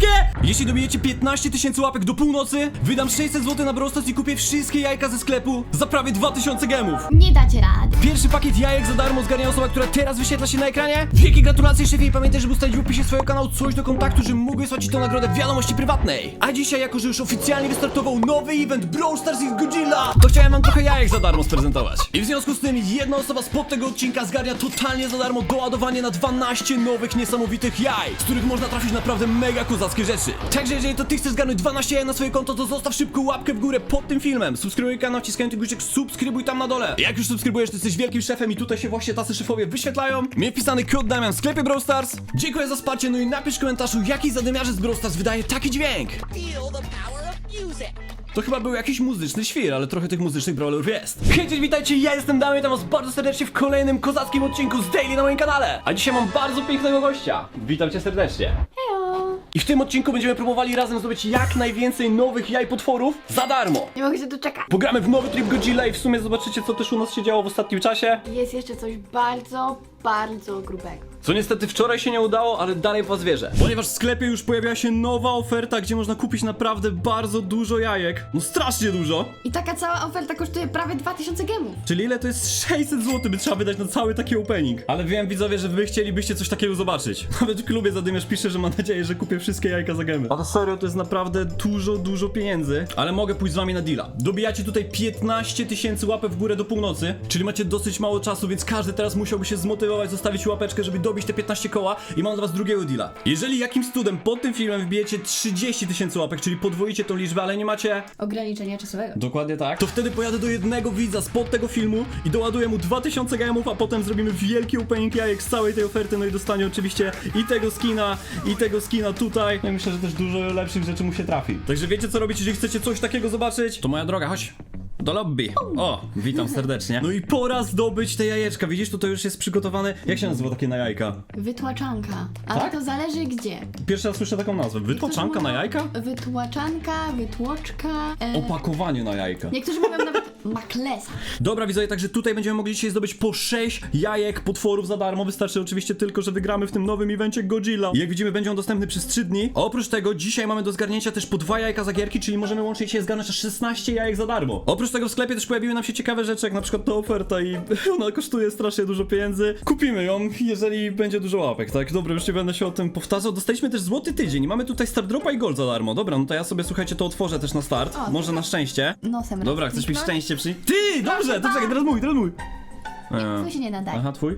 wszystkie! Jeśli dobijecie 15 tysięcy łapek do północy, wydam 600 zł na Brawl Stars i kupię wszystkie jajka ze sklepu za prawie 2000 gemów. Nie dacie rady. Pierwszy pakiet jajek za darmo zgarnia osoba, która teraz wyświetla się na ekranie. Wielkie gratulacje szefie i pamiętaj, żeby ustalić w opisie swojego kanału coś do kontaktu, żebym mógł wysłać ci tę nagrodę w wiadomości prywatnej. A dzisiaj, jako że już oficjalnie wystartował nowy event Brawl Stars X Godzilla, to chciałem wam trochę jajek za darmo sprezentować. I w związku z tym jedna osoba spod tego odcinka zgarnia totalnie za darmo doładowanie na 12 nowych niesamowitych jaj, z których można trafić naprawdę mega kozackie rzeczy. Także jeżeli to ty chcesz zgarnąć 12 jaj na swoje konto, to zostaw szybko łapkę w górę pod tym filmem. Subskrybuj kanał, wciskając ten guziczek, subskrybuj tam na dole. Jak już subskrybujesz, to jesteś wielkim szefem i tutaj się właśnie tacy szefowie wyświetlają. Miej wpisany kod Damian w sklepie Brawl Stars. Dziękuję za wsparcie, no i napisz w komentarzu, jaki zadymiarze z Brawl Stars wydaje taki dźwięk. Feel the power of music. To chyba był jakiś muzyczny świr, ale trochę tych muzycznych brawlerów jest. Hej, cześć, witajcie, ja jestem Damian, witam was bardzo serdecznie w kolejnym kozackim odcinku z Daily na moim kanale. A dzisiaj mam bardzo pięknego gościa. Witam cię serdecznie. I w tym odcinku będziemy próbowali razem zdobyć jak najwięcej nowych jaj potworów za darmo. Nie mogę się doczekać. Pogramy w nowy tryb Godzilla i w sumie zobaczycie co też u nas się działo w ostatnim czasie. Jest jeszcze coś bardzo, bardzo grubego. Co niestety wczoraj się nie udało, ale dalej w was wierzę. Ponieważ w sklepie już pojawiła się nowa oferta, gdzie można kupić naprawdę bardzo dużo jajek. No strasznie dużo. I taka cała oferta kosztuje prawie 2000 gemów. Czyli ile to jest 600 zł by trzeba wydać na cały taki opening. Ale wiem widzowie, że wy chcielibyście coś takiego zobaczyć. Nawet w klubie Zadymiarz pisze, że ma nadzieję, że kupię wszystkie jajka za gemy. A to serio, to jest naprawdę dużo, dużo pieniędzy. Ale mogę pójść z wami na deala. Dobijacie tutaj 15 tysięcy łapek w górę do północy, czyli macie dosyć mało czasu, więc każdy teraz musiałby się zmotywować, zostawić łapeczkę, żeby dobić te 15 koła i mam dla was drugiego deala. Jeżeli jakimś cudem pod tym filmem wbijecie 30 tysięcy łapek, czyli podwoicie tą liczbę, ale nie macie Ograniczenia czasowego. Dokładnie tak. To wtedy pojadę do jednego widza spod tego filmu i doładuję mu 2000 gemów, a potem zrobimy wielki opening jajek z całej tej oferty, no i dostanie oczywiście i tego skina, i tego skina tutaj. No i myślę, że też dużo lepszych rzeczy mu się trafi. Także wiecie co robić, jeżeli chcecie coś takiego zobaczyć? To moja droga, chodź. Do lobby. O, witam serdecznie. No i pora zdobyć te jajeczka. Widzisz, tutaj już jest przygotowane. Jak się nazywa takie na jajka? Wytłaczanka. Ale Tak? to zależy gdzie. Pierwszy raz słyszę taką nazwę. Wytłaczanka na jajka? Wytłaczanka, wytłoczka. E... Opakowanie na jajka. Niektórzy mówią nawet maklesa. Dobra widzowie, także tutaj będziemy mogli dzisiaj zdobyć po 6 jajek potworów za darmo. Wystarczy oczywiście tylko, że wygramy w tym nowym evencie Godzilla. I jak widzimy, będzie on dostępny przez 3 dni. Oprócz tego, dzisiaj mamy do zgarnięcia też po dwa jajka za gierki, czyli możemy łącznie się zgarnąć aż 16 jajek za darmo. Oprócz tego w sklepie też pojawiły nam się ciekawe rzeczy, jak na przykład ta oferta i ona kosztuje strasznie dużo pieniędzy. Kupimy ją, jeżeli będzie dużo łapek, tak? Dobra, już nie będę się o tym powtarzał. Dostaliśmy też złoty tydzień. Mamy tutaj Star Dropa i Gold za darmo. Dobra, no to ja sobie, słuchajcie, to otworzę też na start. O, Może na szczęście. Nosem Dobra, chcesz mieć kliknąć. szczęście przy... Ty, dobrze, to czekaj, teraz mój, teraz mój. Nie, to się nie nadaje. Aha, twój?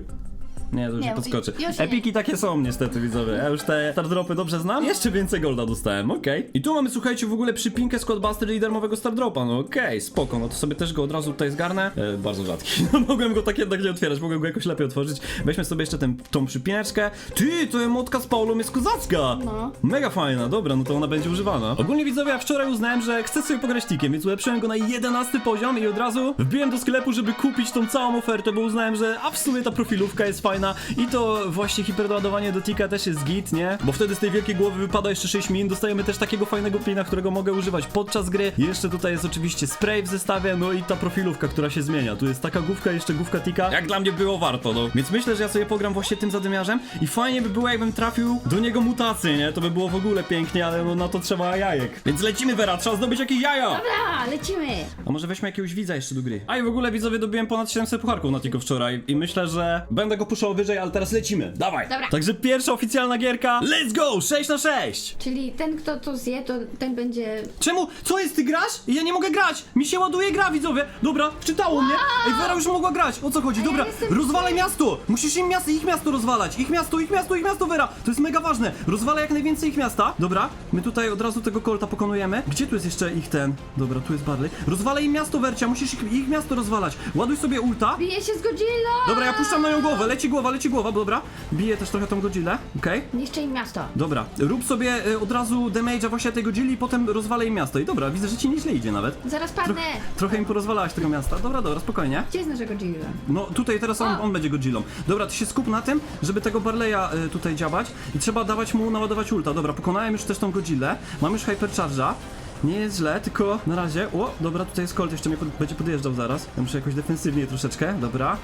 Nie, to już Nie, podskoczy. już nie. Epiki takie są niestety, widzowie. Ja już te stardropy dobrze znam. Jeszcze więcej golda dostałem, okej. I tu mamy, słuchajcie, w ogóle przypinkę z Codbuster i darmowego stardropa. No okej, spoko, no to sobie też go od razu tutaj zgarnę. E, bardzo rzadki. No mogłem go tak jednak nie otwierać, mogłem go jakoś lepiej otworzyć. Weźmy sobie jeszcze ten, tą przypineczkę. Ty, to emotka z Paulą jest kozacka! No. Mega fajna, dobra, no to ona będzie używana. Ogólnie widzowie, ja wczoraj uznałem, że chcę sobie pograć tikiem, więc ulepszyłem go na 11 poziom i od razu wbiłem do sklepu, żeby kupić tą całą ofertę, bo uznałem, że a w sumie ta profilówka jest fajna i to właśnie hiperdoładowanie do tika też jest git, nie? Bo wtedy z tej wielkiej głowy wypada jeszcze 6 min, dostajemy też takiego fajnego pina, którego mogę używać podczas gry. Jeszcze tutaj jest oczywiście spray w zestawie, no i ta profilówka, która się zmienia. Tu jest taka główka, jeszcze główka tika. Jak dla mnie było warto, no. Więc myślę, że ja sobie pogram właśnie tym zadymiarzem i fajnie by było, jakbym trafił do niego mutację, nie? To by było w ogóle pięknie, ale no na to trzeba jajek. Więc lecimy, Vera, trzeba zdobyć jakieś jaja! Dobra, lecimy. A może weźmy jakiegoś widza jeszcze do gry. A i w ogóle widzowie dobiłem ponad 700 pucharków na tylko wczoraj i myślę, że będę go puszczał wyżej, ale teraz lecimy. Dawaj! Dobra. Także pierwsza oficjalna gierka. Let's go! 6 na 6! Czyli ten, kto to zje, to ten będzie... Czemu? Co jest, ty grasz? Ja nie mogę grać! Mi się ładuje gra, widzowie! Dobra, wczytało mnie! Ej, Vera już mogła grać! O co chodzi? A ja Dobra, jestem rozwalaj miasto! Musisz im miasto, ich miasto rozwalać! Ich miasto, ich miasto, ich miasto, Vera! To jest mega ważne! Rozwalaj jak najwięcej ich miasta. Dobra, my tutaj od razu tego kolta pokonujemy. Gdzie tu jest jeszcze ich ten? Dobra, tu jest Barley. Rozwalaj im miasto, Wercia! Musisz ich, ich miasto rozwalać! Ładuj sobie ulta. Bije się z Godzilla! Dobra, ja puszczam na nią głowę, leci głowa, leci głowa, dobra. Biję też trochę tą Godzillę, okej? Niszczy im miasto. Dobra, rób sobie y, od razu damage'a właśnie tej Godzilli i potem rozwalaj im miasto. I dobra, widzę, że ci nieźle idzie nawet. Zaraz padnę. Trochę im porozwalałaś tego miasta. Dobra, dobra, spokojnie. Gdzie jest nasza Godzilla? No tutaj teraz on, on będzie Godzillą. Dobra, ty się skup na tym, żeby tego Barleya y, tutaj działać i trzeba dawać mu naładować ulta. Dobra, pokonałem już też tą Godzillę. Mam już Hypercharge'a. Nie jest źle, tylko na razie... O, dobra, tutaj jest Colt, jeszcze mnie pod, będzie podjeżdżał zaraz. Ja muszę jakoś defensywnie troszeczkę, dobra.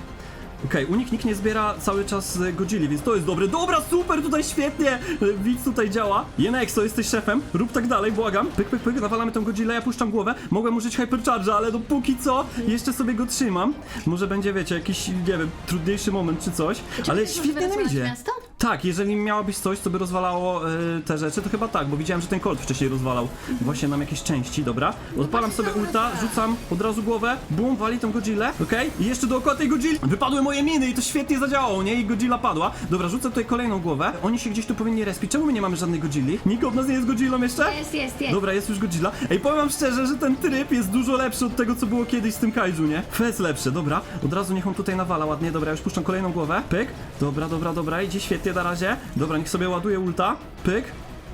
Okej, u nich nikt nie zbiera cały czas y, Godzilli, więc to jest dobre. Dobra, super, tutaj świetnie! Y, Widz tutaj działa. Jenexo, jesteś szefem, rób tak dalej, błagam. Pyk, pyk, pyk, nawalamy tą Godzillę, ja puszczam głowę. Mogłem użyć Hypercharge'a, ale no póki co jeszcze sobie go trzymam. Może będzie, wiecie, jakiś, nie wiem, trudniejszy moment czy coś, Czy ale świetnie nam idzie. miasto? Tak, jeżeli miałabyś coś, co by rozwalało y, te rzeczy, to chyba tak, bo widziałem, że ten Colt wcześniej rozwalał właśnie nam jakieś części, dobra? Odpalam sobie ulta, rzucam od razu głowę, bum, wali tą Godzillę, okej? I jeszcze dookoła tej Godzilli wypadły moje miny i to świetnie zadziałało, nie? I Godzilla padła. Dobra, rzucę tutaj kolejną głowę. Oni się gdzieś tu powinni respić. Czemu my nie mamy żadnej Godzilli? Nikt od nas nie jest Godzillą jeszcze? Jest, jest, jest. Dobra, jest już Godzilla. Ej, powiem wam szczerze, że ten tryb jest dużo lepszy od tego, co było kiedyś z tym kaiju, nie? Fez lepszy, dobra. Od razu niech on tutaj nawala ładnie. Dobra, już puszczam kolejną głowę. Pyk. Dobra, dobra, dobra, idzie świetnie na razie. Dobra, niech sobie ładuje ulta. Pyk.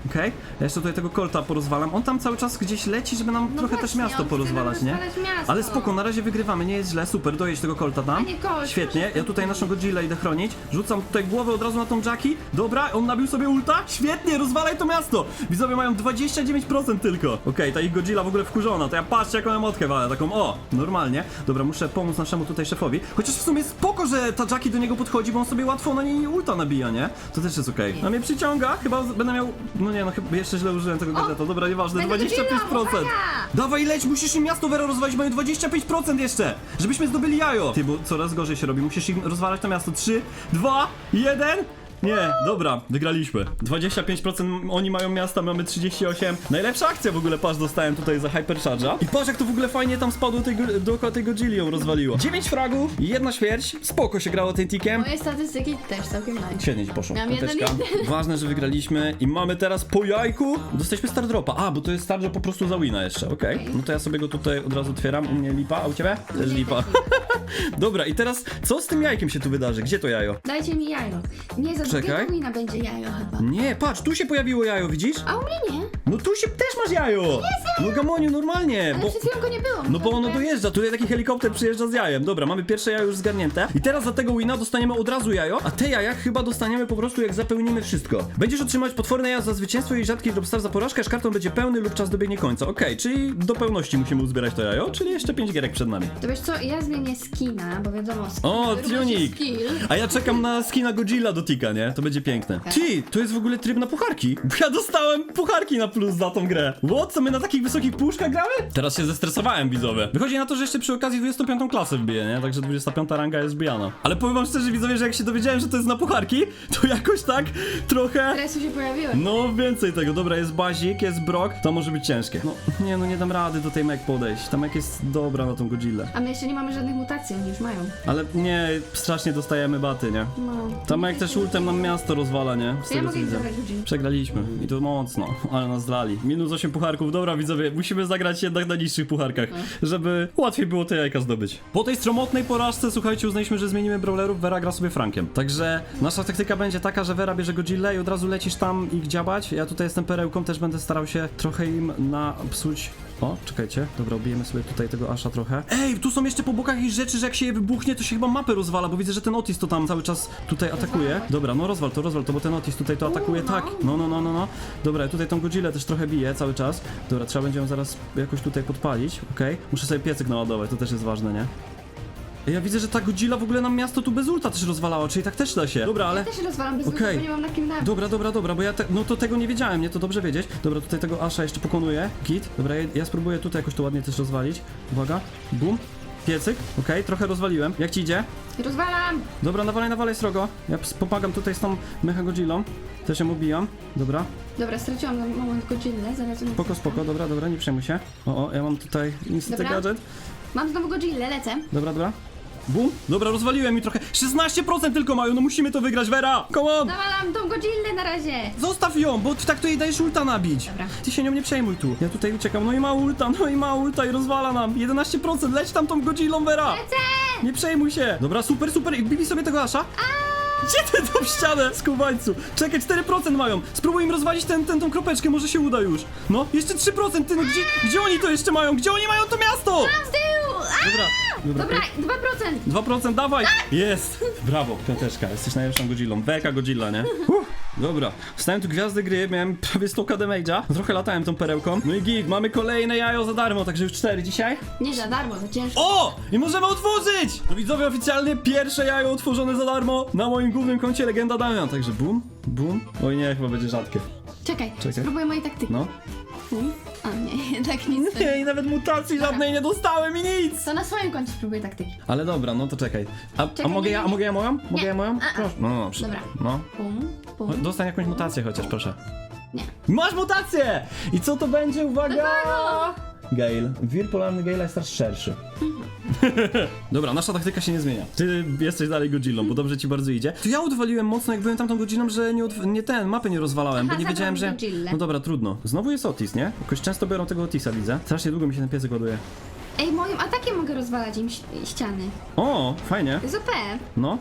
Okej, ja jeszcze tutaj tego kolta porozwalam. On tam cały czas gdzieś leci, żeby nam No trochę też właśnie, miasto on chce nam porozwalać, nie? rozwalać miasto. Ale spoko, na razie wygrywamy, nie jest źle, super, dojedź tego kolta tam. Świetnie, proszę. ja tutaj naszą Godzilla idę chronić. Rzucam tutaj głowę od razu na tą Jackie. Dobra, on nabił sobie ulta. Świetnie, rozwalaj to miasto. Widzowie mają 29% tylko. Okej, ta ich Godzilla w ogóle wkurzona. To ja patrzcie jaką ja motkę walę, taką o, normalnie. Dobra, muszę pomóc naszemu tutaj szefowi. Chociaż w sumie spoko, że ta Jackie do niego podchodzi, bo on sobie łatwo na niej ulta nabija, nie? To też jest okej. Na mnie przyciąga, chyba z- będę miał... No nie, no chyba jeszcze źle użyłem tego gadżeta. Dobra, nieważne, Będę 25%. Godzilla, uwaga! Dawaj, leć, musisz im miasto Vero rozwalić, mają 25% jeszcze, żebyśmy zdobyli jajo. Ty, bo coraz gorzej się robi, musisz im rozwalać to miasto. 3, 2, 1. Nie, dobra, wygraliśmy. 25% oni mają miasta, mamy 38. Najlepsza akcja w ogóle, patrz, dostałem tutaj za Hypercharge'a. I patrz, jak to w ogóle fajnie tam spadło tej, go- dookoła tej Godzilli ją rozwaliło. 9 fragów, jedna śmierć, spoko się grało tym tikiem. Moje statystyki też całkiem nice. Świetnie ci poszło. Miałam jeden Piąteczka. Ważne, że wygraliśmy i mamy teraz po jajku. Dostaliśmy Star Dropa. A, bo to jest Star Drop po prostu za wina jeszcze, okej. Okej. No to ja sobie go tutaj od razu otwieram. U mnie lipa, a u ciebie? Też lipa. Dobra, i teraz co z tym jajkiem się tu wydarzy? Gdzie to jajo? Dajcie mi jajo. Nie, za Czekaj. drugiego wina będzie jajo chyba. Nie, patrz, tu się pojawiło jajo, widzisz? A u mnie nie. No tu się też masz jajo! No Gamoniu, normalnie, Ale bo... przed chwilą go nie było. No bo ono dojeżdża, tutaj taki helikopter przyjeżdża z jajem. Dobra, mamy pierwsze jajo już zgarnięte. I teraz za tego wina dostaniemy od razu jajo, a te jaja chyba dostaniemy po prostu jak zapełnimy wszystko. Będziesz otrzymać potworne jajo za zwycięstwo i rzadki dropstar za porażkę, aż karton będzie pełny lub czas dobiegnie końca. Okej, czyli do pełności musimy uzbierać to jajo, czyli jeszcze 5 gierek przed nami. To wiesz co, ja zmienię skina, bo wiadomo, skin. O, równa się tunik! Skill. A ja czekam na skina Godzilla do Tika, nie? To będzie piękne. Ty, to jest w ogóle tryb na pucharki. Ja dostałem pucharki na plus za tą grę. What? Co my na takich wysokich puszkach gramy? Teraz się zestresowałem, widzowie. Wychodzi na to, że jeszcze przy okazji 25 klasę wbiję, nie? Także 25 ranga jest wbijana. Ale powiem wam szczerze, widzowie, że jak się dowiedziałem, że to jest na pucharki, to jakoś tak trochę... Stresu się pojawiłem. No, więcej tego. Dobra, jest bazik, jest brok, to może być ciężkie. No, nie, no nie dam rady do tej Mac podejść. Ta Mac jest dobra na tą Godzillę. A my jeszcze nie mamy żadnych mutacji, oni już mają. Ale nie, strasznie dostajemy baty, nie? No. Tam jak też ultem nam miasto rozwala, nie? Z To ja tego mogę widzę. zabrać ludzi. Przegraliśmy i to mocno, ale nas zlali. Minus 8 pucharków, dobra widzowie, musimy zagrać jednak na niższych pucharkach, żeby łatwiej było te jajka zdobyć. Po tej stromotnej porażce, słuchajcie, uznaliśmy, że zmienimy brawlerów, Vera gra sobie Frankiem. Także nasza taktyka będzie taka, że Vera bierze Godzilla i od razu lecisz tam ich dziabać. Ja tutaj jestem perełką, też będę starał się trochę im napsuć o, czekajcie. Dobra, obijemy sobie tutaj tego Asha trochę. Ej, tu są jeszcze po bokach jakieś rzeczy, że jak się je wybuchnie, to się chyba mapę rozwala, bo widzę, że ten Otis to tam cały czas tutaj atakuje. Dobra, no rozwal to, rozwal to, bo ten Otis tutaj to atakuje, tak. No, no, no, no, no. Dobra, tutaj tą Godzillę też trochę bije cały czas. Dobra, trzeba będzie ją zaraz jakoś tutaj podpalić, okej? Muszę sobie piecyk naładować, to też jest ważne, nie? Ja widzę, że ta Godzilla w ogóle nam miasto tu bez ulta też rozwalała, czyli tak też da się. Dobra, ale... Ja też rozwalam bez okay. bo nie mam na kim nabić. Dobra, dobra, dobra, bo ja te, no to tego nie wiedziałem, nie to dobrze wiedzieć. Dobra, tutaj tego Asha jeszcze pokonuję. Git. Dobra, ja, ja spróbuję tutaj jakoś to ładnie też rozwalić. Uwaga. Bum. Piecyk. Okej, trochę rozwaliłem. Jak ci idzie? Rozwalam! Dobra, nawalaj, nawalaj srogo. Ja pomagam tutaj z tą Mecha Godzillą. Też ją ubijam. Dobra. Dobra, straciłam na moment Godzillę, zaraz ją Spoko, spoko, dobra, dobra, nie przejmuj się. O, o, ja mam tutaj niestety Dobra. gadżet. Mam znowu Godzillę, lecę. Dobra, dobra. Bum. Dobra, rozwaliłem mi trochę. 16% tylko mają, no musimy to wygrać, Vera! Come on! Nawalam tą Godzillę na razie! Zostaw ją, bo tak to jej dajesz ulta nabić. Dobra. Ty się nią nie przejmuj tu. Ja tutaj uciekam. No i ma ulta, no i ma ulta i rozwala nam. 11%, leć tam tą Godzillą, Vera. Lecę! Nie przejmuj się. Dobra, super, super. I bili sobie tego Asha. Gdzie ty tą ścianę, skubańcu? Czekaj, 4% mają. Spróbuj im rozwalić ten, ten, tą kropeczkę, może się uda już. No, jeszcze 3%, ty no gdzie, gdzie oni to jeszcze mają? Gdzie oni mają to miasto? Z tyłu! Dobra, dobra. Dobra, 2%! 2% dawaj! Jest! Brawo, piąteczka, jesteś najlepszą Godzillą. Beka Godzilla, nie? Uff. Dobra, stałem tu gwiazdy gry, miałem prawie 100 damage'a, trochę latałem tą perełką. No i git, mamy kolejne jajo za darmo, także już 4 dzisiaj. Nie za darmo, to ciężko. O! I możemy otworzyć! No widzowie, oficjalnie pierwsze jajo otworzone za darmo na moim głównym koncie Legenda Damian, także bum, bum. Oj nie, chyba będzie rzadkie. Czekaj, Czekaj. spróbuję mojej taktyki. No. A nie, jednak nic. Nie, i nawet mutacji żadnej nie dostałem i nic! To na swoim koncie spróbuję taktyki. Ale dobra, no to czekaj. A, a Czekaj, mogę nie, ja, a mogę ja moją? Mogę Nie. ja moją? A, a. Proszę. No, no, przy- Dobra. No. Pum, pum. Dostań jakąś mutację chociaż, proszę. Nie. Masz mutację! I co to będzie? Uwaga! Gale. Wir polarny Gale jest teraz szerszy. Dobra, nasza taktyka się nie zmienia. Ty jesteś dalej Godzillą, bo dobrze ci bardzo idzie. To ja odwaliłem mocno, jak byłem tamtą Godzillą, że nie, odw- nie ten, mapy nie rozwalałem, Aha, bo nie wiedziałem, że... zabrał mi Godzillę. No dobra, trudno. Znowu jest Otis, nie? Jakoś często biorą tego Otisa, widzę. Strasznie długo mi się ten piesek ładuje. Ej, moim atakiem mogę rozwalać im ś- ściany. O, fajnie. To jest OP. No.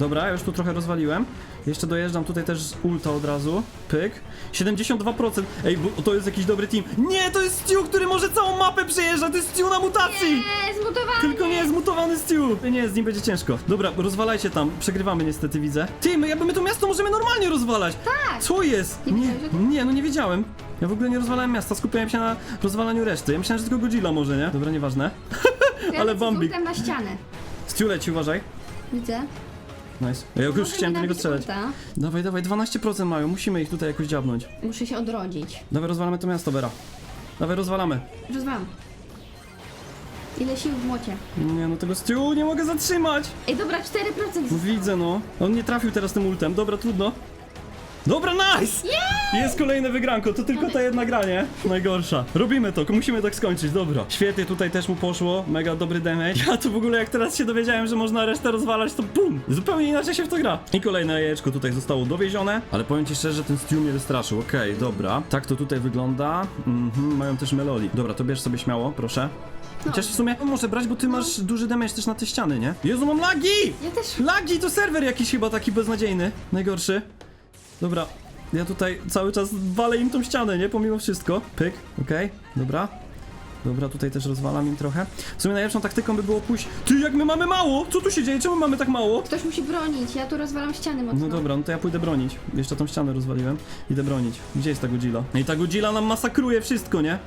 Dobra, ja już tu trochę rozwaliłem. Jeszcze dojeżdżam tutaj też z ulta od razu. Pyk. 72%. Ej, bo to jest jakiś dobry team. Nie, to jest Stu, który może całą mapę przejeżdża. To jest Stu na mutacji. Nie, zmutowany. Tylko nie zmutowany Stu. Nie, z nim będzie ciężko. Dobra, rozwalajcie tam. Przegrywamy niestety, widzę. Ty, my jakby my to miasto możemy normalnie rozwalać. Tak. Co jest? Nie Nie, no nie wiedziałem. Ja w ogóle nie rozwalałem miasta, skupiałem się na rozwalaniu reszty. Ja myślałem, że tylko Godzilla może, nie? Dobra, nieważne. Ja ale Bambik. na ścianę. Stu leci, uważaj. Widzę. Nice. Ja już Może chciałem mi do niego strzelać. ulta. Dawaj, dawaj, 12% mają, musimy ich tutaj jakoś dziabnąć. Muszę się odrodzić. Dawaj, rozwalamy to miasto, Bera. Dawaj, rozwalamy. Rozwalam. Ile sił w młocie. Nie, no tego Stu nie mogę zatrzymać! Ej, dobra, 4%. No widzę, no. On nie trafił teraz tym ultem, dobra, trudno. Dobra, nice! Jest kolejne wygranko, to tylko ta jedna gra, nie? Najgorsza. Robimy to, musimy tak skończyć, dobra. Świetnie, tutaj też mu poszło, mega dobry damage. Ja to w ogóle jak teraz się dowiedziałem, że można resztę rozwalać, to bum! Zupełnie inaczej się w to gra. I kolejne jajeczko tutaj zostało dowiezione, ale powiem ci szczerze, ten Stu mnie wystraszył, okej, dobra. Tak to tutaj wygląda. Mhm, mają też meloli. Dobra, to bierz sobie śmiało, proszę. Chociaż w sumie może brać, bo ty masz duży damage też na te ściany, nie? Jezu, mam lagi! Ja też. Lagi to serwer jakiś chyba taki beznadziejny. Najgorszy. Dobra. Ja tutaj cały czas walę im tą ścianę, nie? Pomimo wszystko. Pyk, okej, dobra. Dobra, tutaj też rozwalam im trochę. W sumie najlepszą taktyką by było pójść. Ty, jak my mamy mało! Co tu się dzieje? Czemu mamy tak mało? Ktoś musi bronić, ja tu rozwalam ściany mocno. No dobra, no to ja pójdę bronić. Jeszcze tą ścianę rozwaliłem. Idę bronić. Gdzie jest ta Godzilla? No i ta Godzilla nam masakruje wszystko, nie?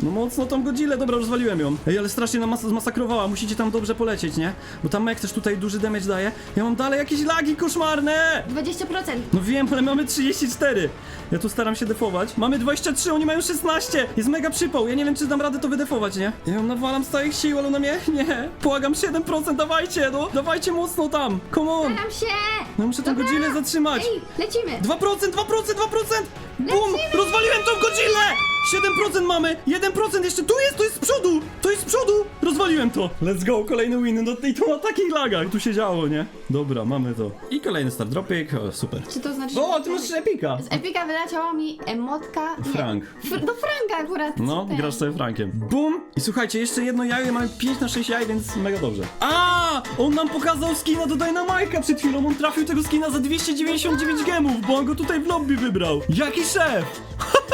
No mocno tą Godzillę, dobra, rozwaliłem ją. Ej, ale strasznie nam mas zmasakrowała, musicie tam dobrze polecieć, nie? Bo tam Mek też tutaj duży damage daje. Ja mam dalej jakieś lagi koszmarne! 20%. No wiem, ale mamy 34. Ja tu staram się defować. Mamy 23, oni mają 16. Jest mega przypał. Ja nie wiem, czy dam radę to wydefować, nie? Ja ją nawalam z całych sił, ale ona mnie... Nie. Błagam, 7%, dawajcie, no. Dawajcie mocno tam. Come on. Staram się! No muszę Dobra. Godzillę zatrzymać. Ej, lecimy! 2%, 2%, 2%! Bum! Rozwaliłem tą Godzillę! 7% mamy! 1% jeszcze tu jest, to jest z przodu! To jest z przodu! Rozwaliłem to! Let's go, kolejny win. No i to na takich lagach tu się działo, nie? Dobra, mamy to. I kolejny start dropik, o, super. Czy to znaczy, O, ty masz epika! Z Epika wyleciała mi emotka... nie. Frank. Fr do Franka akurat. No, Super. grasz sobie Frankiem. Bum! I słuchajcie, jeszcze jedno jajo i mamy 5 na 6 jaj, więc mega dobrze. A! On nam pokazał skina do Dynamike'a przed chwilą. On trafił tego skina za 299 gemów, bo on go tutaj w lobby wybrał. Jaki szef!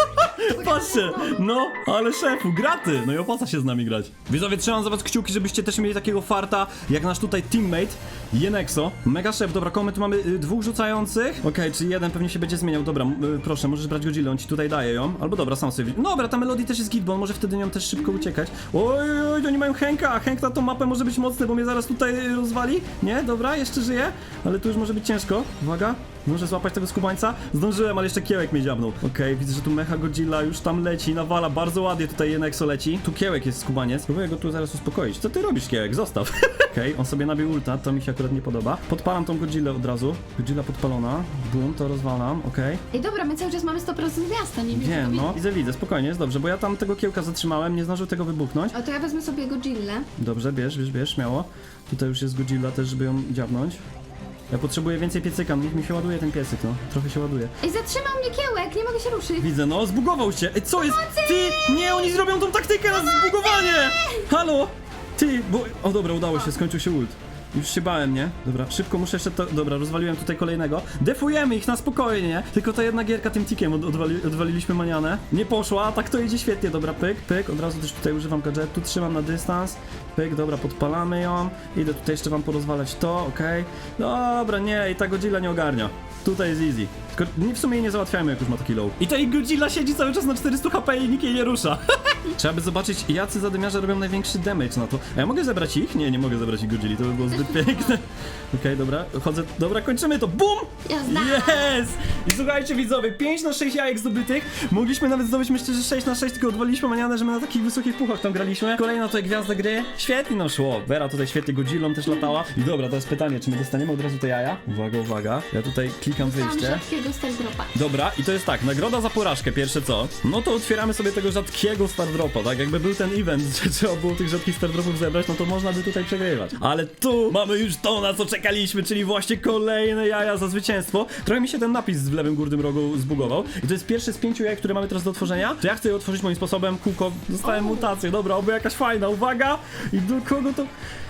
Patrzcie, no, ale szefu, graty! No i opłaca się z nami grać. Widzowie, trzymam za was kciuki, żebyście też mieli takiego farta, jak nasz tutaj teammate, Jenexo. Mega szef, dobra, koło my tu mamy y, dwóch rzucających. Okej, czyli jeden pewnie się będzie zmieniał. Dobra, y, proszę, możesz brać Godzilla, on ci tutaj daje ją. Albo dobra, sam sobie... No dobra, ta Melody też jest git, bo on może wtedy nią też szybko uciekać. Oj, oj, oni mają Henka, Henk na tą mapę może być mocny, bo mnie zaraz tutaj y, rozwali. Nie, dobra, jeszcze żyje, ale tu już może być ciężko. Uwaga. Może złapać tego skubańca? Zdążyłem, ale jeszcze kiełek mnie dziabnął. Okej, widzę, że tu Mecha Godzilla już tam leci, nawala, bardzo ładnie tutaj Jenexo leci. Tu kiełek jest skubaniec. Próbuję go tu zaraz uspokoić. Co ty robisz, kiełek? Zostaw. Okej, on sobie nabił ulta, to mi się akurat nie podoba. Podpalam tą Godzillę od razu. Godzilla podpalona. Bum, to rozwalam, okej. Ej, dobra, my cały czas mamy 100% miasta, nie wiem, Wiem, no. Widzę, widzę, spokojnie, jest dobrze, bo ja tam tego kiełka zatrzymałem, nie zdążył tego wybuchnąć. O, to ja wezmę sobie Godzillę. Dobrze, bierz, bierz, bierz, śmiało. Tutaj już jest Godzilla też, żeby ją dziabnąć. Ja potrzebuję więcej piecyka, niech mi się ładuje ten piecyk, no. Trochę się ładuje. Ej, zatrzymał mnie kiełek, nie mogę się ruszyć. Widzę, no, zbugował się. Ej, co jest? Ty! Nie, oni zrobią tą taktykę na zbugowanie! Halo! Ty, bo... O, dobra, udało się, skończył się ult. Już się bałem, nie? Dobra, szybko muszę jeszcze to... Dobra, rozwaliłem tutaj kolejnego. Defujemy ich na spokojnie. Tylko ta jedna gierka tym tikiem od, odwali, odwaliliśmy manianę. Nie poszła, tak to idzie świetnie. Dobra, pyk, pyk. Od razu też tutaj używam gadżetu, trzymam na dystans. Pyk, dobra, podpalamy ją. Idę tutaj jeszcze wam porozwalać to, okej. Dobra, nie, i ta Godzilla nie ogarnia. Tutaj jest easy. Tylko w sumie jej nie załatwiajmy, jak już ma taki low. I ta Godzilla siedzi cały czas na 400 HP i nikt jej nie rusza. Trzeba by zobaczyć, jacy zadymiarze robią największy damage na to. A ja mogę zebrać ich? Nie, nie mogę zebrać ich Godzilli, to by było zbyt piękne. Okej, dobra, chodzę. Dobra, kończymy to. BUM! Jazda! Yes! I słuchajcie widzowie, 5 na 6 jajek zdobytych. Mogliśmy nawet zdobyć myślę, że 6 na 6, tylko odwaliliśmy manianę, że my na takich wysokich puchach tam graliśmy. Kolejna tutaj gwiazda gry. Świetnie nam szło. Vera tutaj świetnie Godzillą też latała. I dobra, to jest pytanie, czy my dostaniemy od razu te jaja? Uwaga, uwaga. Ja tutaj klikam Mam wyjście. rzadkiego Stardropa. Dobra, i to jest tak, nagroda za porażkę, pierwsze co? No to otwieramy sobie tego rzadkiego Stardropa, tak? Jakby był ten event, że trzeba było tych rzadkich Stardropów zebrać, no to można by tutaj przegrywać. Ale tu mamy już to, na co czekaliśmy, czyli właśnie kolejne jaja za zwycięstwo. Trochę mi się ten napis w lewym górnym rogu zbugował. I to jest pierwszy z pięciu jaj, które mamy teraz do otworzenia. To ja chcę je otworzyć moim sposobem, kółko, dostałem mutację, dobra, oby jakaś fajna, uwaga! I do kogo to...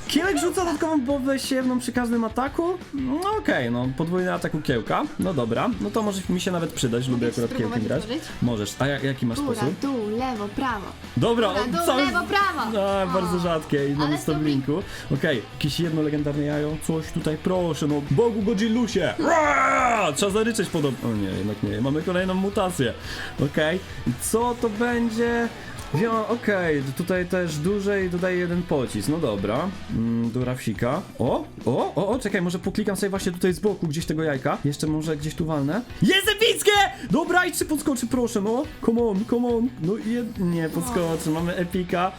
Kielek rzuca dodatkową bombę siewną przy każdym ataku? No okej, no podwójny atak u kiełka. No dobra, no to może mi się nawet przydać, lubię Mogę akurat kiełkiem grać. Możesz, a jak, jaki masz Góra, sposób? dół, lewo, prawo. Dobra, Góra, on dół, cały... lewo, prawo. A, O. bardzo rzadkie i mamy Ale stop linku. Okej, jakieś jedno legendarne jajo, coś tutaj proszę, no Bogu Godzillusie! Ra! Trzeba zaryczeć podobno. O nie, jednak nie, mamy kolejną mutację. Okej, i co to będzie? Wio, okej, tutaj też dłużej dodaję jeden pocisk, no dobra. Mm, do Rafsika. O, o, o, o, czekaj, może poklikam sobie właśnie tutaj z boku gdzieś tego jajka. Jeszcze może gdzieś tu walnę. Jest epickie! Dobra, i czy podskoczy, proszę, no. Come on, come on. No i jed... nie, podskoczy, mamy epika.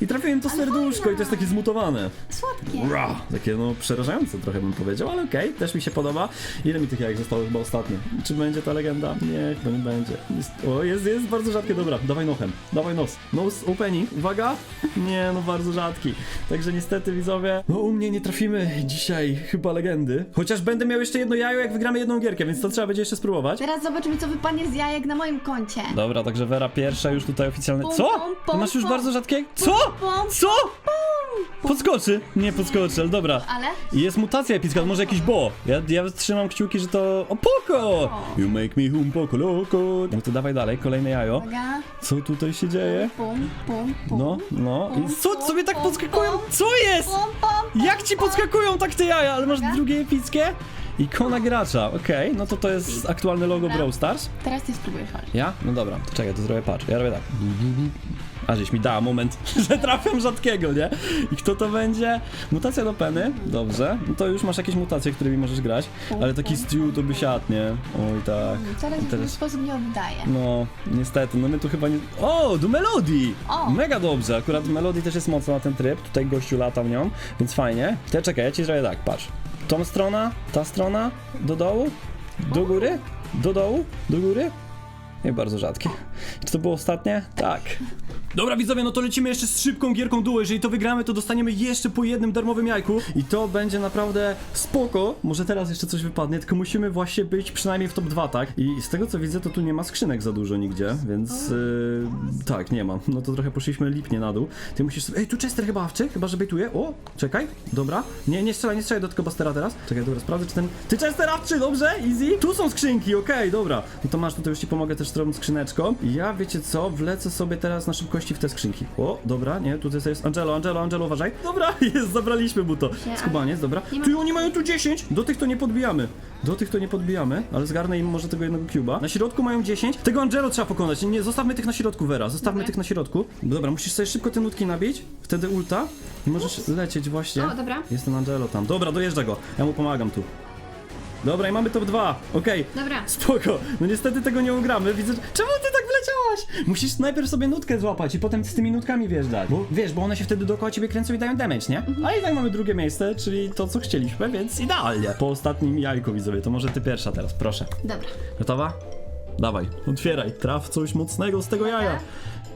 I trafiłem to serduszko i to jest takie zmutowane. Słodkie. Ra, takie no przerażające trochę bym powiedział, ale okej, też mi się podoba. Ile mi tych jajek zostało chyba ostatnio? Czy będzie ta legenda? Nie, chyba nie będzie. Jest, o, jest, jest bardzo rzadkie, dobra, dawaj nochem, dawaj nos. Nos opening, uwaga. Nie, no bardzo rzadki. Także niestety widzowie, no u mnie nie trafimy dzisiaj chyba legendy. Chociaż będę miał jeszcze jedno jajo, jak wygramy jedną gierkę, więc to trzeba będzie jeszcze spróbować. Teraz zobaczymy, co wypadnie z jajek na moim koncie. Dobra, także Vera pierwsza już tutaj oficjalnie. Pum, Co? pum, masz już pum. bardzo rzadkie? Co? pum, Co? Podskoczy? Nie podskoczy, ale dobra. Ale? I Jest mutacja epicka, może jakiś bo. Ja, ja trzymam kciuki, że to... O, poko! You make me hum poko loco. No to dawaj dalej, kolejne jajo. Uwaga. Co tutaj się dzieje? Pum, pum, pum. No, no. I co sobie tak podskakują? Co jest? Pum, pum, pum. Jak ci podskakują tak te jaja? Ale masz drugie epickie? Ikona gracza, okej, no to to jest aktualne logo Dobra. Brawl Stars. Teraz ty spróbujesz chodzić. Ja? No dobra, to czekaj, to zrobię patrz. Ja robię tak. A żeś mi dała moment, że trafiam rzadkiego, nie? I kto to będzie? Mutacja do peny? Dobrze. No to już masz jakieś mutacje, którymi możesz grać. Ale taki stew to by siadł, nie? Oj tak. Teraz I w ten sposób nie oddaję. No, niestety, no my tu chyba nie... O, do Melodii! O! Mega dobrze, akurat Melodii też jest mocno na ten tryb, tutaj gościu lata w nią, więc fajnie. Te czekaj, ja ci zrobię tak, patrz. Tą strona, ta strona, do dołu, do góry, do dołu, do góry. I bardzo rzadkie. Czy to było ostatnie? Tak. Dobra widzowie, no to lecimy jeszcze z szybką gierką duo. Jeżeli to wygramy, to dostaniemy jeszcze po jednym darmowym jajku. I to będzie naprawdę spoko. Może teraz jeszcze coś wypadnie, tylko musimy właśnie być przynajmniej w top 2, tak? I z tego co widzę, to tu nie ma skrzynek za dużo nigdzie, więc yy, tak, nie ma. No to trochę poszliśmy lipnie na dół. Ty musisz sobie... Ej, tu Chester chyba awczy, chyba że bejtuje. O, czekaj, dobra. Nie, nie strzelaj, nie strzelaj do tego Bastera teraz. Czekaj, dobra, sprawdzę czy ten... Ty Chester awczy, dobrze? Easy? Tu są skrzynki, okej, dobra. No to masz, tutaj już ci pomogę też drobną skrzyneczką. I ja, wiecie co, wlecę sobie teraz na szybkości w te skrzynki. O, dobra, nie, tutaj jest Angelo, Angelo, Angelo, uważaj. Dobra, jest, zabraliśmy mu to. Nie, Skubaniec, dobra. nie ma- Ty, oni mają tu 10. Do tych to nie podbijamy. Do tych to nie podbijamy, ale zgarnę im może tego jednego cuba. Na środku mają 10. Tego Angelo trzeba pokonać. Nie, zostawmy tych na środku, Vera. Zostawmy Dobra. tych na środku. Dobra, musisz sobie szybko te nutki nabić. Wtedy ulta. I możesz lecieć właśnie. O, dobra. Jest ten Angelo tam. Dobra, dojeżdża go. Ja mu pomagam tu. Dobra, i mamy top 2. Okej. Dobra. Spoko. No niestety tego nie ugramy. Widzę, że... Czemu ty Musisz najpierw sobie nutkę złapać i potem z tymi nutkami wjeżdżać. Bo wiesz, bo one się wtedy dookoła ciebie kręcą i dają damage, nie? A i tak mamy drugie miejsce, czyli to, co chcieliśmy, więc idealnie. Po ostatnim jajku widzowie, to może ty pierwsza teraz, proszę. Dobra. Gotowa? Dawaj, otwieraj. Traf coś mocnego z tego jaja.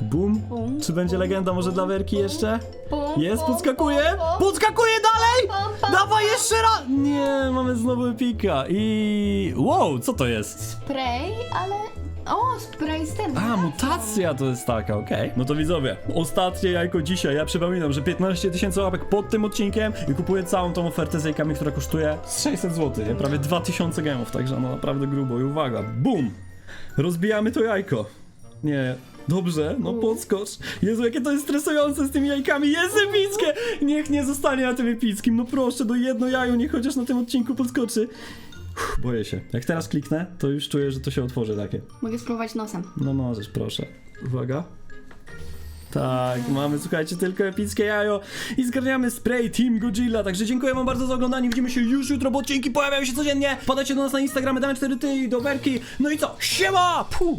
Bum. Bum, Czy będzie legenda może dla Werki jeszcze? Pum, Jest, pum, podskakuje! Podskakuje dalej! Dawaj jeszcze raz! Nie, mamy znowu epika i... Wow, co to jest? Spray, ale... O, spray z tym. A, mutacja to jest taka, okej. No to widzowie, ostatnie jajko dzisiaj. Ja przypominam, że 15 tysięcy łapek pod tym odcinkiem i kupuję całą tą ofertę z jajkami, która kosztuje z 600 zł, nie? Prawie 2000 gemów, także no naprawdę grubo. I uwaga, bum! Rozbijamy to jajko. Nie, dobrze, no podskocz. Jezu, jakie to jest stresujące z tymi jajkami. Jest epickie! Niech nie zostanie na tym epickim, no proszę, do jedno jajo, niech chociaż na tym odcinku podskoczy. Uff, boję się. Jak teraz kliknę, to już czuję, że to się otworzy takie. Mogę spróbować nosem. No możesz, proszę. Uwaga. Tak, mamy, słuchajcie, tylko epickie jajo i zgarniamy spray Team Godzilla, także dziękuję wam bardzo za oglądanie, widzimy się już jutro, bo odcinki pojawiają się codziennie, podajcie do nas na Instagramie, damy 4 ty i do werki, no i co, siema! Puh!